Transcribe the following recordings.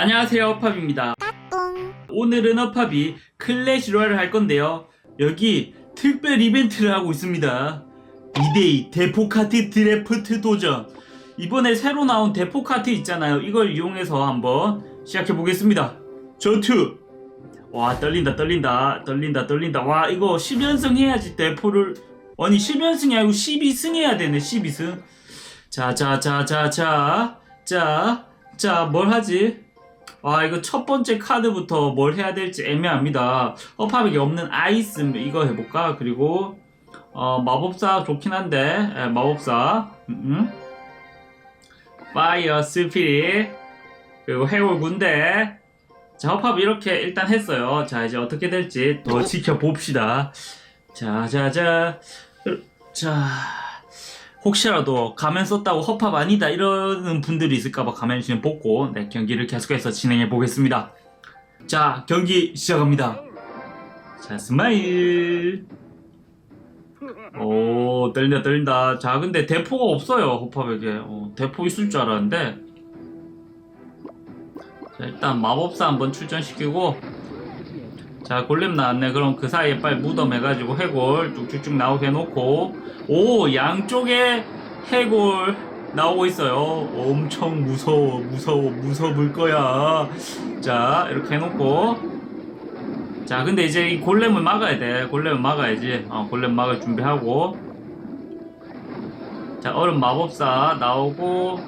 안녕하세요 허팝입니다. 오늘은 허팝이 클래시 로얄을 할 건데요. 여기 특별 이벤트를 하고 있습니다. 2대2 대포카트 드래프트 도전. 이번에 새로 나온 대포카트 있잖아요. 이걸 이용해서 한번 시작해 보겠습니다. 전투. 와 떨린다 떨린다 떨린다 떨린다. 와 이거 10연승 해야지 대포를. 아니 10연승이 아니고 12승 해야 되네 12승. 자자자자자자 뭘 하지 아 이거 첫 번째 카드부터 뭘 해야 될지 애매합니다. 허팝에게 없는 아이스 이거 해볼까? 그리고 어 마법사 좋긴 한데 에, 마법사. 음, 음. 파이어 스피릿. 그리고 해골 군대. 자 허팝 이렇게 일단 했어요. 자 이제 어떻게 될지 더 지켜봅시다. 자자자. 자 혹시라도 가면 썼다고 허팝 아니다 이러는 분들이 있을까봐 가면 지금 뽑고 네, 경기를 계속해서 진행해 보겠습니다. 자 경기 시작합니다. 자 스마일. 오 떨린다 떨린다. 자 근데 대포가 없어요 허팝에게. 어, 대포 있을 줄 알았는데. 자 일단 마법사 한번 출전시키고 자 골렘 나왔네. 그럼 그 사이에 빨리 무덤 해가지고 해골 쭉쭉쭉 나오게 해놓고. 오 양쪽에 해골 나오고 있어요. 엄청 무서워 무서워 무서울 거야. 자 이렇게 해놓고. 자 근데 이제 이 골렘을 막아야 돼. 골렘을 막아야지. 어 골렘 막을 준비하고. 자 얼음 마법사 나오고.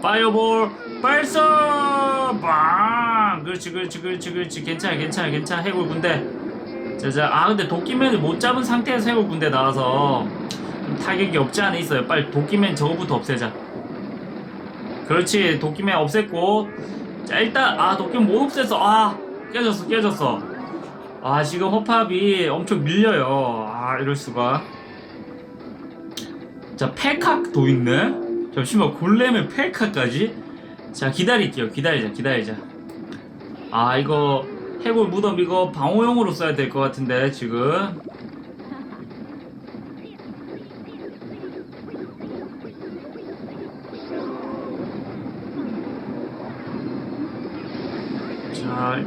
파이어볼 발사 빵 그렇지 그렇지 그렇지 그렇지. 괜찮아 괜찮아 괜찮아. 해골 군대. 자자 아 근데 도끼맨을 못 잡은 상태에서 해골 군대 나와서 좀 타격이 없지 않아 있어요. 빨리 도끼맨 저거부터 없애자. 그렇지 도끼맨 없앴고. 자 일단 아 도끼맨 못 없앴어. 아 깨졌어 깨졌어. 아 지금 허팝이 엄청 밀려요. 아 이럴수가. 자 페카도 있네. 잠시만 골렘의 페카까지 자 기다릴게요 기다리자 기다리자 아 이거 해골 무덤 이거 방어용으로 써야 될 것 같은데 지금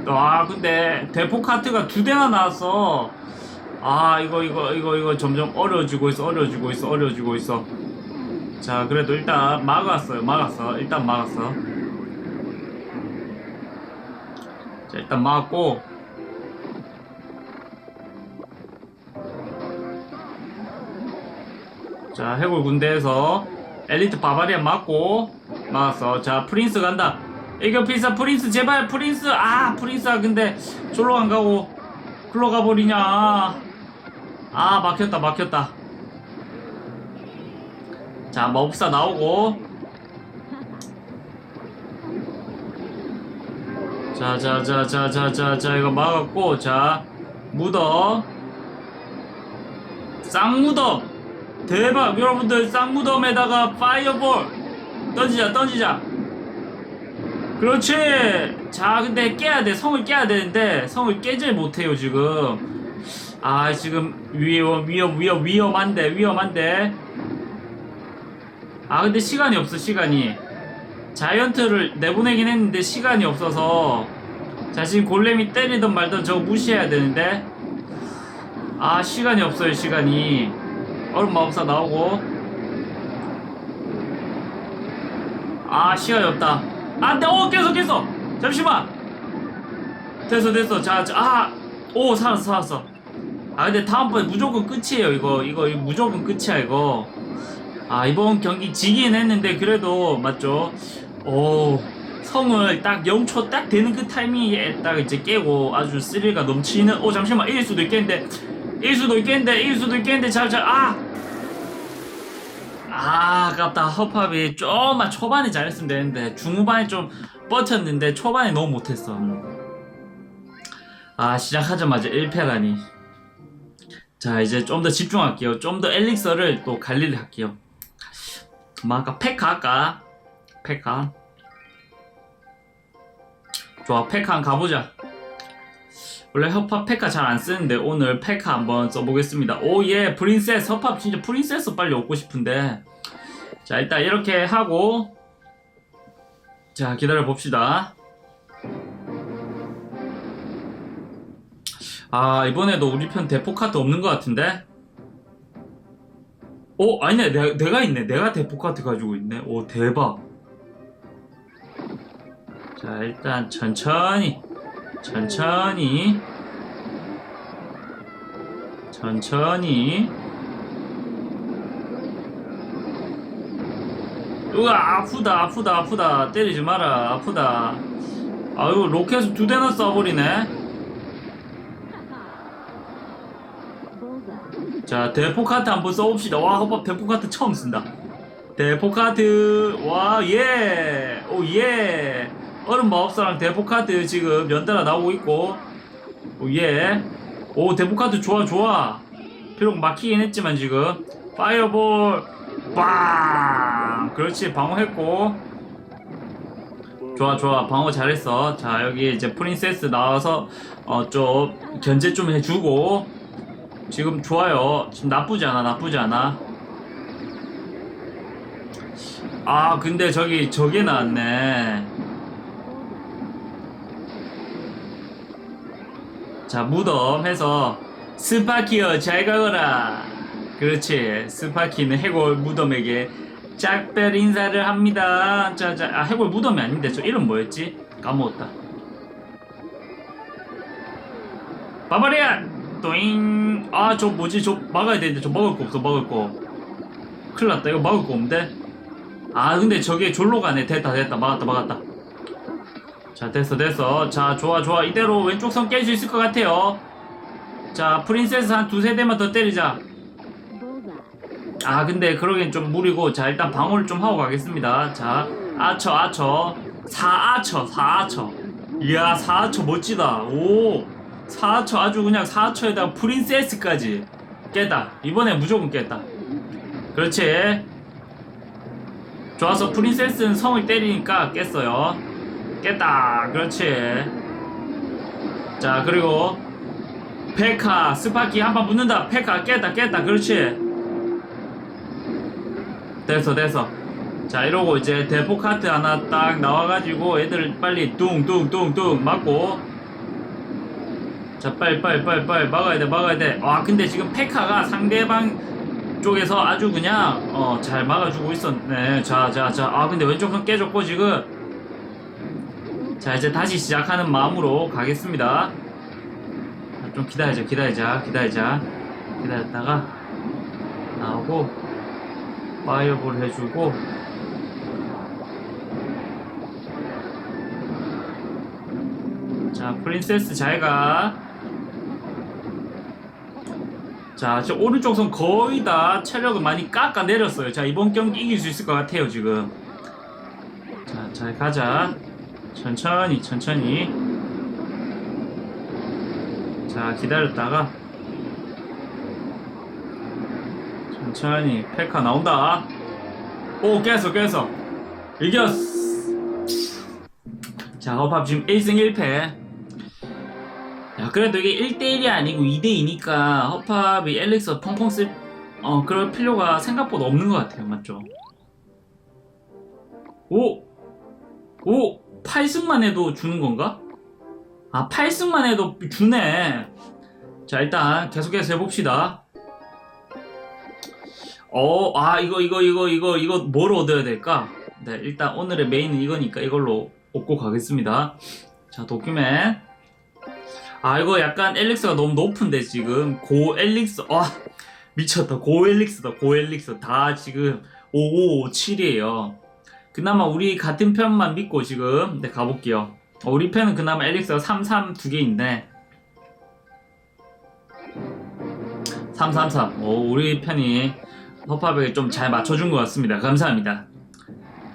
아, 근데, 대포 카트가 두 대나 나왔어. 아, 이거, 이거, 이거, 이거 점점 어려워지고 있어, 어려워지고 있어, 어려워지고 있어. 자, 그래도 일단 막았어요, 막았어. 일단 막았어. 막았고. 자, 해골 군대에서 엘리트 바바리안 맞고, 막았어. 자, 프린스 간다. 이겨 필사 프린스 제발 프린스 아 프린스아 근데 졸로 안 가고 글로 가버리냐 아 막혔다 막혔다 자 마법사 나오고 자 자 자 자 자 자 자 이거 막았고 자 무덤 쌍무덤 대박 여러분들 쌍무덤에다가 파이어볼 던지자 던지자 그렇지. 자, 근데 깨야 돼. 성을 깨야 되는데 성을 깨질 못해요 지금. 아, 지금 위험, 위험, 위험, 위험한데, 위험한데. 아, 근데 시간이 없어, 시간이. 자이언트를 내보내긴 했는데 시간이 없어서. 자, 지금 골렘이 때리던 말던 저거 무시해야 되는데. 아, 시간이 없어요, 시간이. 얼음 마법사 나오고. 아, 시간이 없다. 안돼 오 깼어 깼어 잠시만 됐어 됐어 자아오 살았어 살았어 아 근데 다음번에 무조건 끝이에요 이거 이거, 이거 무조건 끝이야 이거 아 이번 경기 지긴 했는데 그래도 맞죠 오 성을 딱 0초 딱 되는 그 타이밍에 딱 이제 깨고 아주 스릴가 넘치는 오 잠시만 이길 수도 있겠는데 이길 수도 있겠는데 이길 수도 있겠는데 잘잘아! 아 아깝다. 허팝이 좀만 초반에 잘했으면 되는데 중후반에 좀 뻗쳤는데 초반에 너무 못했어. 아 시작하자마자 1패라니. 자 이제 좀 더 집중할게요. 좀 더 엘릭서를 또 관리를 할게요. 뭐 아까? 페카 할까 페카. 좋아 한번 가보자. 원래 허팝 페카 잘 안 쓰는데 오늘 페카 한번 써보겠습니다. 오예 프린세스. 허팝 진짜 프린세스 빨리 얻고 싶은데. 자 일단 이렇게 하고. 자 기다려 봅시다. 아 이번에도 우리 편 대포 카드 없는 것 같은데? 오 아니네. 내가, 내가 있네. 내가 대포 카드 가지고 있네. 오 대박 자 일단 천천히 천천히. 천천히. 으아 아프다 아프다 아프다. 때리지 마라 아프다. 아유 로켓 두 대나 쏴버리네. 자 대포카트 한번 써봅시다. 와 허밥 대포카트 처음 쓴다. 대포카트 와예. 오예 얼음 마법사랑 대포카트 지금 연달아 나오고 있고. 오 예 오 대포카트 좋아 좋아. 비록 막히긴 했지만 지금. 파이어볼 빵! 그렇지 방어했고. 좋아 좋아. 방어 잘했어. 자 여기 이제 프린세스 나와서 어 좀 견제 좀 해주고. 지금 좋아요. 지금 나쁘지 않아 나쁘지 않아. 아 근데 저기 저게 나왔네 자 무덤 해서 스파키어 잘 가거라. 그렇지. 스파키는 해골 무덤에게 짝별 인사를 합니다. 자 자 아 해골 무덤이 아닌데 저 이름 뭐였지? 까먹었다. 바바리안 또잉! 아 저 뭐지? 저 막아야 되는데 저 먹을 거 없어 먹을 거. 큰일 났다. 이거 막을 거 없는데? 아 근데 저게 졸로 가네. 됐다 됐다. 막았다 막았다 자 됐어 됐어. 자 좋아 좋아. 이대로 왼쪽 선 깰 수 있을 것 같아요. 자 프린세스 한 두세 대만 더 때리자. 아 근데 그러기엔 좀 무리고 자 일단 방어를 좀 하고 가겠습니다. 자 아처 아처. 사아처 사아처. 이야 사아처 멋지다. 오 사아처 아주 그냥 사아처에다가 프린세스까지 깼다. 이번에 무조건 깼다. 그렇지. 좋아서 프린세스는 성을 때리니까 깼어요 깼다. 그렇지. 자 그리고 페카 스파키 한 번 붙는다. 페카 깼다 깼다. 그렇지. 됐어 됐어. 자 이러고 이제 대포 카트 하나 딱 나와가지고 애들 빨리 뚱뚱뚱뚱 맞고. 자 빨리 빨리 빨리 빨리 막아야 돼 막아야 돼와 근데 지금 페카가 상대방 쪽에서 아주 그냥 어 잘 막아주고 있었네. 자 자 자. 아 근데 왼쪽 손 깨졌고 지금 자 이제 다시 시작하는 마음으로 가겠습니다. 자, 좀 기다리자 기다리자 기다리자. 기다렸다가 나오고 파이어볼 해주고. 자 프린세스 잘가. 자저 오른쪽 손 거의 다 체력을 많이 깎아 내렸어요. 자 이번 경기 이길 수 있을 것 같아요 지금. 자 잘 가자 천천히 천천히. 자 기다렸다가. 천천히 페카 나온다. 오 깼어 깼어 이겼어. 자 허팝 지금 1승 1패. 야 그래도 이게 1대1이 아니고 2대2니까 허팝이 엘릭서 펑펑 쓸 어, 그럴 필요가 생각보다 없는 것 같아요 맞죠? 오! 오! 8승만 해도 주는 건가? 아 8승만 해도 주네 자 일단 계속해서 해봅시다 어, 아, 이거, 이거, 이거, 이거, 이거, 뭘 얻어야 될까? 네, 일단 오늘의 메인은 이거니까 이걸로 얻고 가겠습니다. 자, 도큐멘. 아, 이거 약간 엘릭스가 너무 높은데, 지금. 고 엘릭스, 아, 미쳤다. 고 엘릭스다, 고 엘릭스. 다 지금 5557이에요. 그나마 우리 같은 편만 믿고 지금, 네, 가볼게요. 어, 우리 편은 그나마 엘릭스가 33 두 개인데, 333. 오, 우리 편이 허팝에게 좀 잘 맞춰준 것 같습니다. 감사합니다.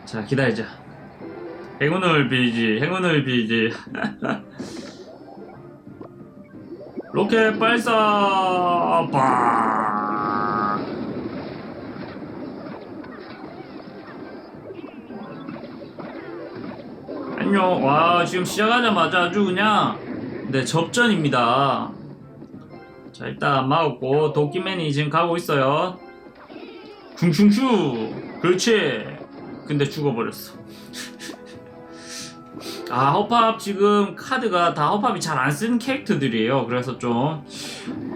자, 기다리자. 행운을 빌지, 행운을 빌지. 로켓 발사! 빠! 안녕. 와, 지금 시작하자마자 아주 그냥, 네, 접전입니다. 자, 일단 막았고, 도끼맨이 지금 가고 있어요. 슝슝슈 그렇지 근데 죽어버렸어 아 허팝 지금 카드가 다 허팝이 잘 안 쓰는 캐릭터들이에요 그래서 좀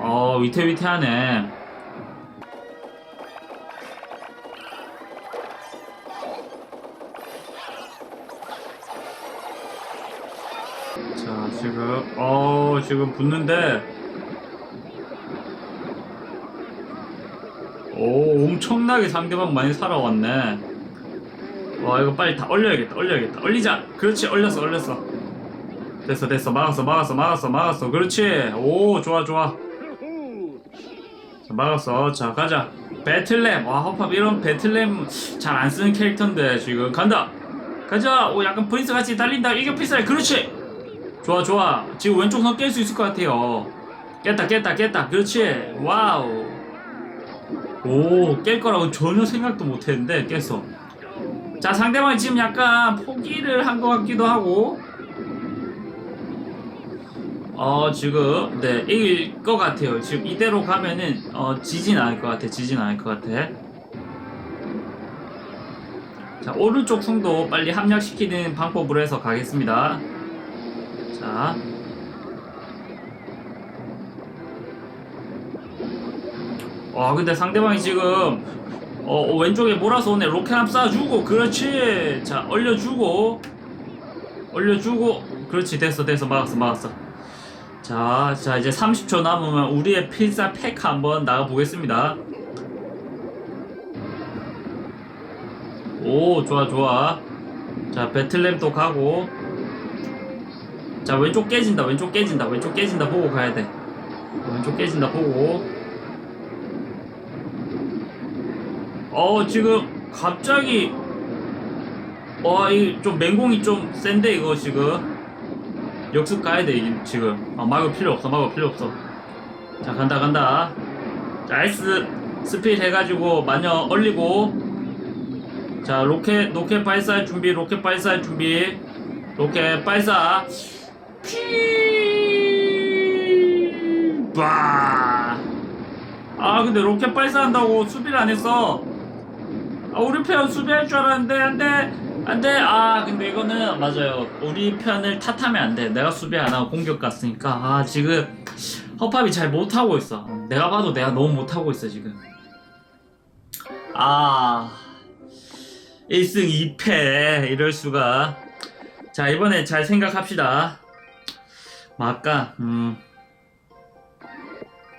어, 위태위태하네 지금 붙는데. 오 엄청나게 상대방 많이 살아왔네. 와 이거 빨리 다 얼려야겠다 얼려야겠다. 얼리자! 그렇지 얼렸어 얼렸어. 됐어 됐어. 막았어 막았어 막았어 막았어. 그렇지. 오 좋아 좋아. 자, 막았어. 자 가자. 배틀램. 와 허팝 이런 배틀램 잘 안 쓰는 캐릭터인데 지금. 간다! 가자! 오 약간 프린스 같이 달린다. 이겨 필살 그렇지 좋아 좋아. 지금 왼쪽 선 깰 수 있을 것 같아요. 깼다 깼다 깼다. 그렇지. 와우. 오 깰 거라고 전혀 생각도 못했는데 깼어. 자 상대방이 지금 약간 포기를 한 것 같기도 하고. 어 지금 네 이길 것 같아요. 지금 이대로 가면은 어 지진 않을 것 같아 지진 않을 것 같아. 자 오른쪽 성도 빨리 함락시키는 방법으로 해서 가겠습니다 자와 근데 상대방이 지금 어, 어, 왼쪽에 몰아서 오네. 로켓 함 쏴주고 그렇지. 자 얼려주고 얼려주고. 그렇지 됐어 됐어. 막았어 막았어. 자, 자 이제 30초 남으면 우리의 필살 팩 한번 나가 보겠습니다. 오 좋아 좋아. 자 배틀램도 가고 자 왼쪽 깨진다 왼쪽 깨진다 왼쪽 깨진다 보고 가야 돼. 왼쪽 깨진다 보고. 어 지금 갑자기 와이좀 맹공이 좀 센데 이거 지금. 역습 가야 돼 지금. 아 막을 필요 없어 막을 필요 없어. 자 간다 간다. 자 S 스피드 해가지고 마녀 얼리고. 자 로켓 로켓 발사할 준비 로켓 발사할 준비. 로켓 발사 와. 아 근데 로켓 발사한다고 수비를 안 했어. 아 우리 편 수비할 줄 알았는데 안돼 안돼. 아 근데 이거는 맞아요. 우리 편을 탓하면 안돼. 내가 수비 안 하고 공격 갔으니까. 아 지금 허팝이 잘 못하고 있어. 내가 봐도 내가 너무 못하고 있어 지금. 아 1승 2패. 이럴 수가. 자 이번에 잘 생각합시다. 뭐 아까 음.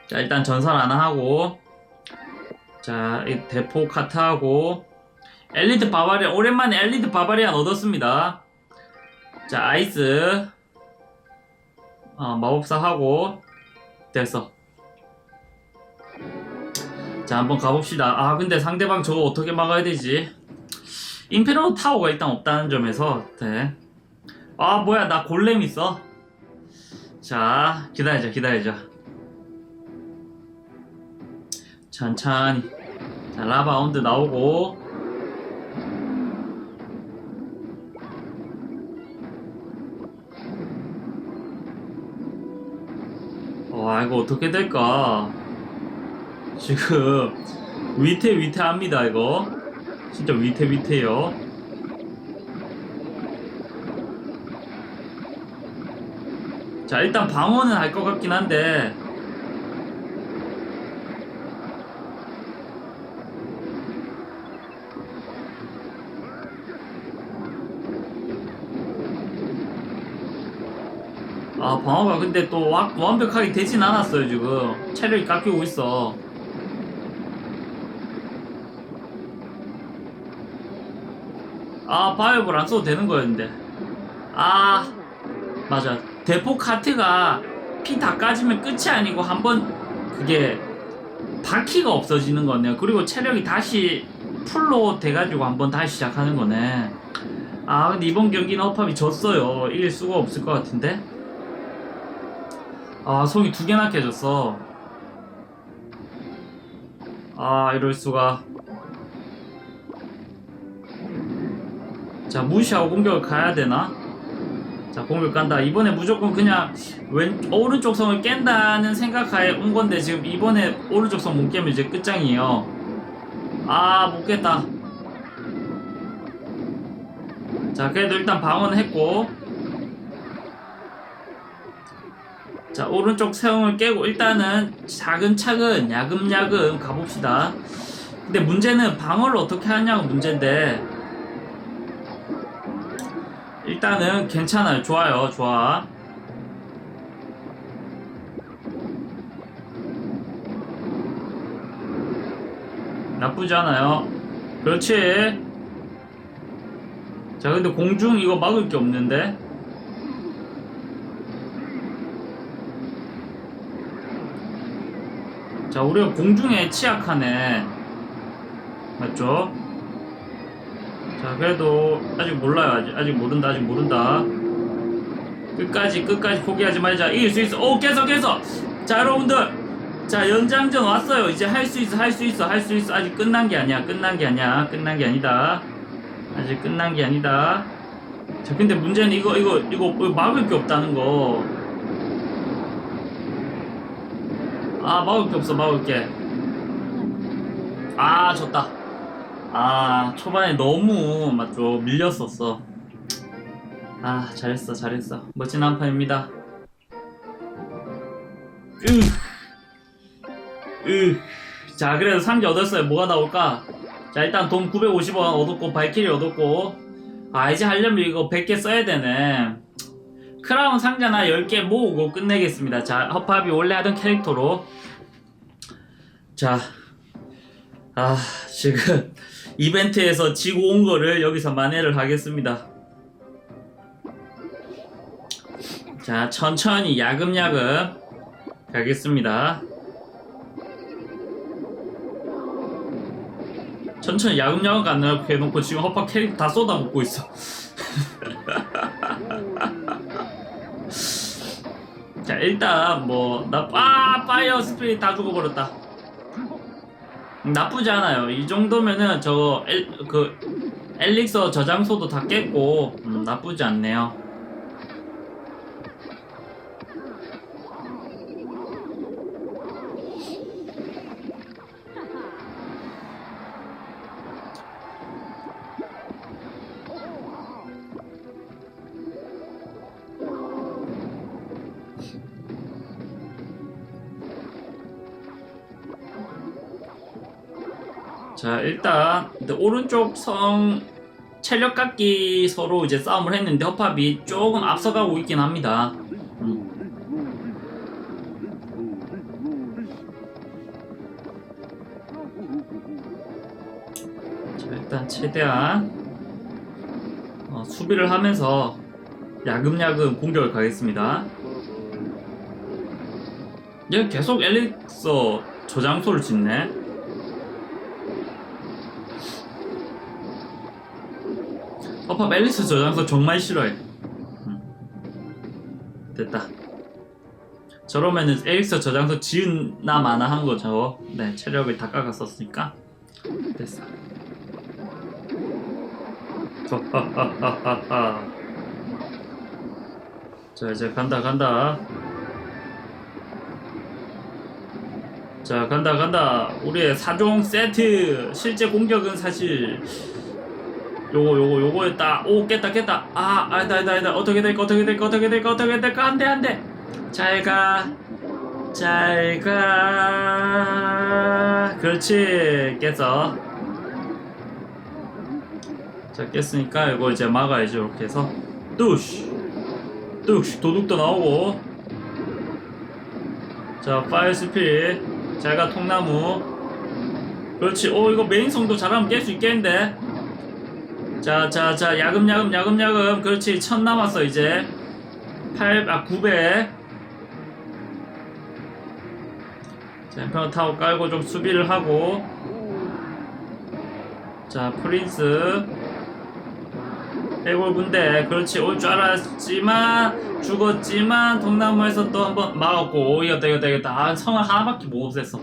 자 일단 전설 하나 하고 자, 이 대포 카트하고 엘리트 바바리안 오랜만에 엘리트 바바리안 얻었습니다. 자, 아이스 어, 마법사 하고 됐어. 자, 한번 가봅시다. 아, 근데 상대방 저거 어떻게 막아야 되지? 임페로 타워가 일단 없다는 점에서 네. 아, 뭐야, 나 골렘 있어. 자, 기다리자, 기다리자. 천천히. 자 라바운드 나오고. 와 이거 어떻게 될까? 지금 위태 위태합니다 이거. 진짜 위태 위태요 자 일단 방어는 할 것 같긴 한데. 아 방어가 근데 또 와- 완벽하게 되진 않았어요 지금. 체력이 깎이고 있어. 아 바이오볼 안 써도 되는 거였는데. 아 맞아 대포 카트가 피 다 까지면 끝이 아니고 한번 그게 바퀴가 없어지는 거네요. 그리고 체력이 다시 풀로 돼가지고 한번 다시 시작하는 거네. 아 근데 이번 경기는 허팝이 졌어요. 이길 수가 없을 것 같은데? 아 속이 두 개나 깨졌어. 아 이럴 수가. 자 무시하고 공격을 가야 되나 자 공을 깐다. 이번에 무조건 그냥 왼 오른쪽 성을 깬다는 생각하에 온 건데 지금 이번에 오른쪽 성 못 깨면 이제 끝장이에요. 아 못 깼다. 자 그래도 일단 방어는 했고. 자 오른쪽 세움을 깨고 일단은 차근차근 야금야금 가봅시다. 근데 문제는 방어를 어떻게 하냐고 문제인데 일단은 괜찮아요. 좋아요. 좋아. 나쁘지 않아요. 그렇지. 자 근데 공중 이거 막을 게 없는데. 자 우리가 공중에 취약하네. 맞죠? 자 그래도 아직 몰라요. 아직, 아직 모른다 아직 모른다. 끝까지 끝까지 포기하지 말자. 이길 수 있어. 오 깼어 깼어 자 여러분들. 자 연장전 왔어요. 이제 할 수 있어 할 수 있어 할 수 있어. 아직 끝난 게 아니야 끝난 게 아니야 끝난 게 아니다. 아직 끝난 게 아니다. 자 근데 문제는 이거 이거 이거 막을 게 없다는 거. 아 막을 게 없어 막을 게아 졌다 아 초반에 너무 맞죠 밀렸었어. 아 잘했어 잘했어. 멋진 한 판입니다. 으. 으. 자 그래도 상자 얻었어요. 뭐가 나올까? 자 일단 돈 950원 얻었고 발키리 얻었고. 아 이제 하려면 이거 100개 써야 되네. 크라운 상자나 10개 모으고 끝내겠습니다. 자 허팝이 원래 하던 캐릭터로. 자 아, 지금 이벤트에서 지고 온 거를 여기서 만회를 하겠습니다. 자, 천천히 야금야금 가겠습니다. 천천히 야금야금 가느라고 해놓고 지금 허파 캐릭터 다 쏟아붓고 있어. 자, 일단 뭐, 나, 아, 파이어 스피릿 다 죽어버렸다. 나쁘지 않아요. 이 정도면은 저거 엘, 그 엘릭서 저장소도 다 깼고 음, 나쁘지 않네요. 일단 오른쪽 성 체력 깎기 서로 이제 싸움을 했는데 허팝이 조금 앞서가고 있긴 합니다. 음. 자 일단 최대한 어, 수비를 하면서 야금야금 공격을 가겠습니다. 얘 계속 엘릭서 저장소를 짓네. 허팝 앨리스 저장소 정말 싫어해. 음. 됐다. 저러면은 앨리스 저장소 지은나 마나 한 거죠. 네, 체력을 다 깎았었으니까. 됐어. 자, 이제 간다, 간다. 자, 간다, 간다. 우리의 사종 세트. 실제 공격은 사실 요거 요거 요거였다. 오 깼다 깼다. 아 아니다 아니다 아니다. 어떻게 될까 어떻게 될까 어떻게 될까 어떻게 될까? 안돼 안돼. 잘가. 잘가. 그렇지. 깼어. 자 깼으니까 이거 이제 막아야지 이렇게 해서. 뚜쉬. 뚜쉬 도둑도 나오고. 자 파이어 스피릿 잘가 통나무. 그렇지. 오 이거 메인성도 잘하면 깰 수 있겠는데 자, 자, 자, 야금야금, 야금야금. 그렇지. 천 남았어, 이제. 8, 아, 900. 자, 엠퍼 타워 깔고 좀 수비를 하고. 자, 프린스. 해골 군대. 그렇지. 올 줄 알았지만, 죽었지만, 동나무에서 또 한번 막았고. 오, 이겼다, 이겼다, 이겼다. 아, 성을 하나밖에 못 없앴어.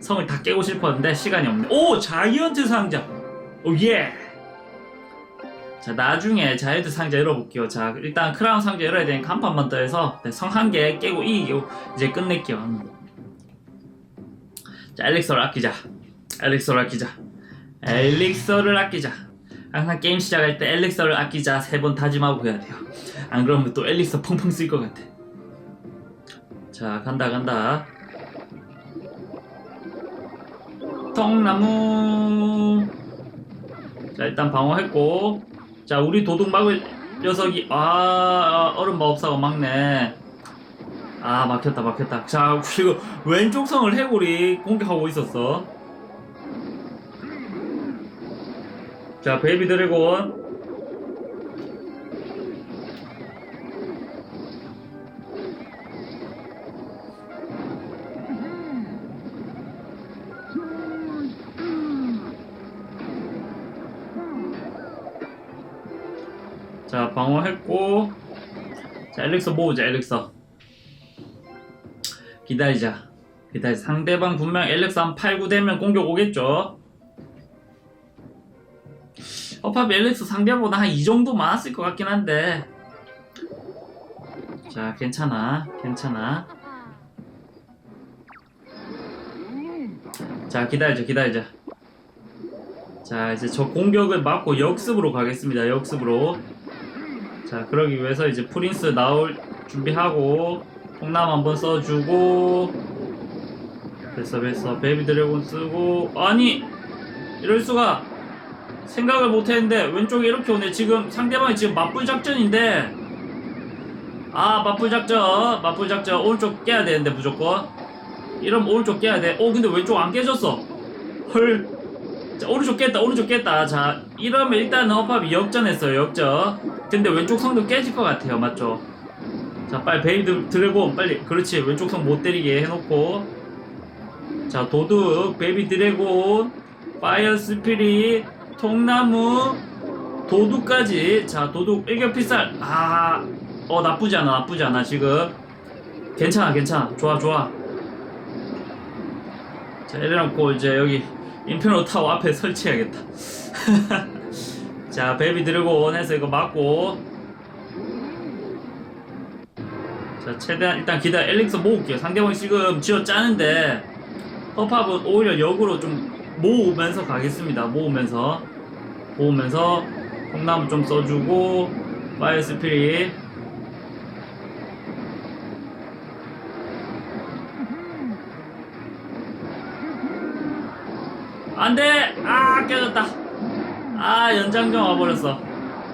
성을 다 깨고 싶었는데, 시간이 없네. 오! 자이언트 상자! 오 예. 자 나중에 자이드 상자 열어볼게요. 자 일단 크라운 상자 열어야 되니까 한 판만 더 해서 네, 성한 개 깨고 이기고 이제 끝낼게요. 음. 자 엘릭서를 아끼자. 엘릭서를 아끼자. 엘릭서를 아끼자. 항상 게임 시작할 때 엘릭서를 아끼자 세 번 다짐하고 해야 돼요. 안 그러면 또 엘릭서 펑펑 쓸 것 같아. 자 간다 간다. 통나무. 자 일단 방어했고, 자 우리 도둑 막을 녀석이 아 얼음 마법사가 막네. 아 막혔다 막혔다. 자 지금 왼쪽 성을 해골이 공격하고 있었어. 자 베이비 드래곤 했고. 자 엘릭서 모으자 엘릭서. 기다리자. 기다리 상대방 분명 엘릭서 한 8, 9 되면 공격 오겠죠? 어파비 엘릭스 상대보다 한 이 정도 많았을 것 같긴 한데. 자 괜찮아 괜찮아. 자 기다리자 기다리자. 자 이제 저 공격을 막고 역습으로 가겠습니다 역습으로 자 그러기 위해서 이제 프린스 나올 준비하고 통남 한번 써주고 됐어 됐어. 베이비 드래곤 쓰고. 아니 이럴 수가. 생각을 못했는데 왼쪽에 이렇게 오네. 지금 상대방이 지금 맞불 작전인데. 아 맞불 작전. 맞불 작전. 오른쪽 깨야 되는데 무조건. 이러면 오른쪽 깨야 돼오 근데 왼쪽 안 깨졌어. 헐. 자, 오른쪽 깼다. 오른쪽 깼다. 자 이러면 일단은 어팝이 역전했어요 역전. 근데 왼쪽 성도 깨질 것 같아요 맞죠? 자 빨리 베이드 드래곤 빨리. 그렇지 왼쪽 성 못 때리게 해놓고. 자 도둑 베이비 드래곤 파이어 스피릿 통나무 도둑까지. 자 도둑 일격 필살. 아어 나쁘지 않아 나쁘지 않아 지금. 괜찮아 괜찮아. 좋아 좋아. 자 이래놓고 이제 여기 인페노 타워 앞에 설치해야겠다 자 베이비 드래곤 해서 이거 맞고. 자 최대한 일단 기다려 엘릭서 모을게요. 상대방이 지금 쥐어 짜는데 허팝은 오히려 역으로 좀 모으면서 가겠습니다. 모으면서. 모으면서 콩나무 좀 써주고 파이어 스피릿 안돼! 아 깨졌다 아 연장전 와버렸어.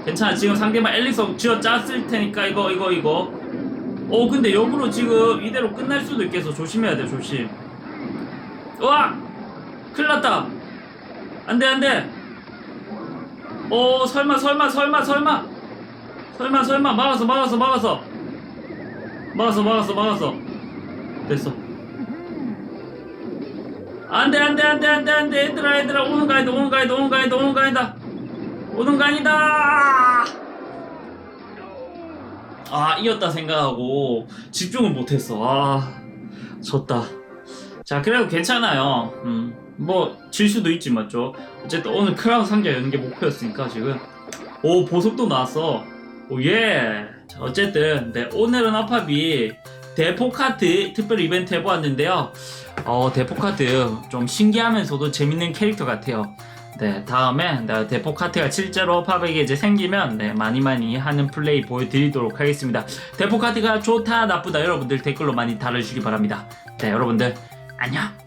괜찮아 지금 상대방 엘릭서 쥐어 짰을 테니까 이거 이거 이거. 어 근데 역으로 지금 이대로 끝날 수도 있겠어. 조심해야 돼 조심. 우와! 큰일 났다. 안돼 안돼. 오 설마 설마 설마 설마. 설마 설마. 막았어 막았어 막았어 막았어 막았어 막았어 됐어. 안돼 안돼 안돼 안돼 안돼. 얘들아 얘들아. 오는 거 아니다 오는 거 아니다 오는 거 아니다 오는 거 아니다 오는 거 아니다. 아 이겼다 생각하고 집중을 못했어. 아 졌다. 자 그래도 괜찮아요. 음 뭐 질 수도 있지 맞죠? 어쨌든 오늘 크라운 상자 여는 게 목표였으니까 지금. 오 보석도 나왔어. 오예. 어쨌든 네 오늘은 아팝이 대포카트 특별 이벤트 해보았는데요. 어 대포카트 좀 신기하면서도 재밌는 캐릭터 같아요 네 다음에 네, 대포카트가 실제로 팝에게 이제 생기면 네, 많이 많이 하는 플레이 보여드리도록 하겠습니다. 대포카트가 좋다 나쁘다 여러분들 댓글로 많이 달아주시기 바랍니다. 네 여러분들 안녕